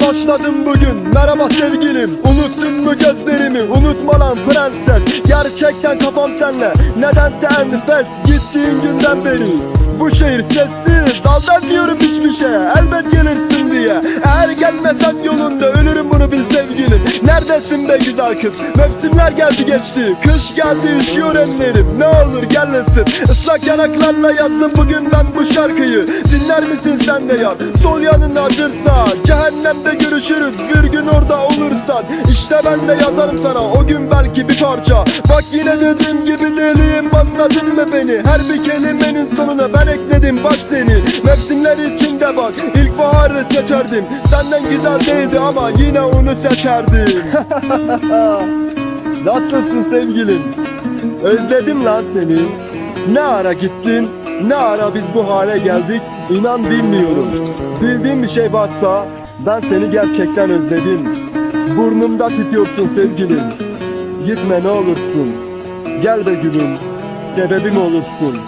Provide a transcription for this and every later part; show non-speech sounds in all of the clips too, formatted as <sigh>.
başladım bugün. Merhaba sevgilim. Unuttun mu gözlerimi? Unutma lan prenses. Gerçekten kafam senle. Nedense enfes. Gittiğin günden beri bu şehir sessiz. Daldan diyorum hiçbir şey Elbet gelirsin diye. Eğer gelmesen yolunda ölürüm Neredesin be güzel kız? Mevsimler geldi geçti. Kış geldi üşüyor ellerim. Ne olur gel ısın Islak yanaklarla yazdım bugün ben bu şarkıyı. Dinler misin sen de yar? Sol yanın acırsa Cehennemde görüşürüz. Bir gün orada olursan İşte ben de yazarım sana o gün belki bir parça. Bak yine dediğim gibi deliyim anladın mı beni? Her bir kelimenin sonuna ben ekledim bak seni. Mevsimler içinde bak ilkbaharı seçerdim Senden güzel değildi ama yine onu seçerdim <laughs> Nasılsın sevgilim? Özledim lan seni. Ne ara gittin? Ne ara biz bu hale geldik? İnan bilmiyorum. Bildiğim bir şey varsa ben seni gerçekten özledim. Burnumda tütüyorsun sevgilim. Gitme ne olursun. Gel be gülüm. Sebebim olursun.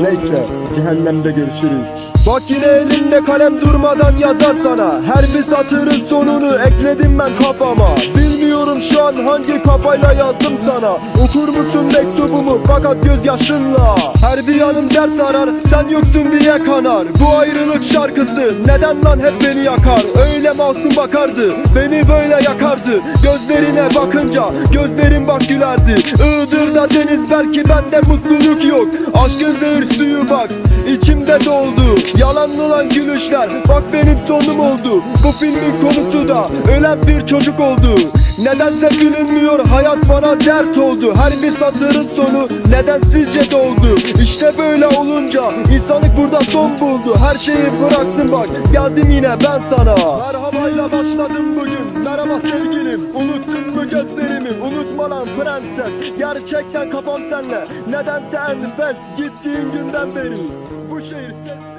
Neyse cehennemde görüşürüz. Bak yine elimde kalem durmadan yazar sana. Her bir satırın sonunu ekledim ben kafama. Bilmiyorum şu an hangi kafayla yazdım sana. Okur musun mektubumu fakat gözyaşınla? Her bir yanım dert sarar sen yoksun diye kanar. Bu ayrılık şarkısı neden lan hep beni yakar? Öyle masum bakardı beni böyle yakardı. Gözlerine bakınca gözlerim bak gülerdi. Iğdır'da deniz belki bende mutluluk yok Aşkın zehir suyu bak içimde doldu. Yalanlı lan gülüşler bak benim sonum oldu. Bu filmin konusu da ölen bir çocuk oldu. Nedense bilinmiyor hayat bana dert oldu. Her bir satırın sonu neden sizce doldu. İşte böyle olunca insanlık burada son buldu. Her şeyi bıraktım bak geldim yine ben sana. Merhabayla başladım bugün. Merhaba sevgilim unutma prenses Gerçekten kafam senle. Nedense enfes Gittiğin günden beri. Bu şehir ses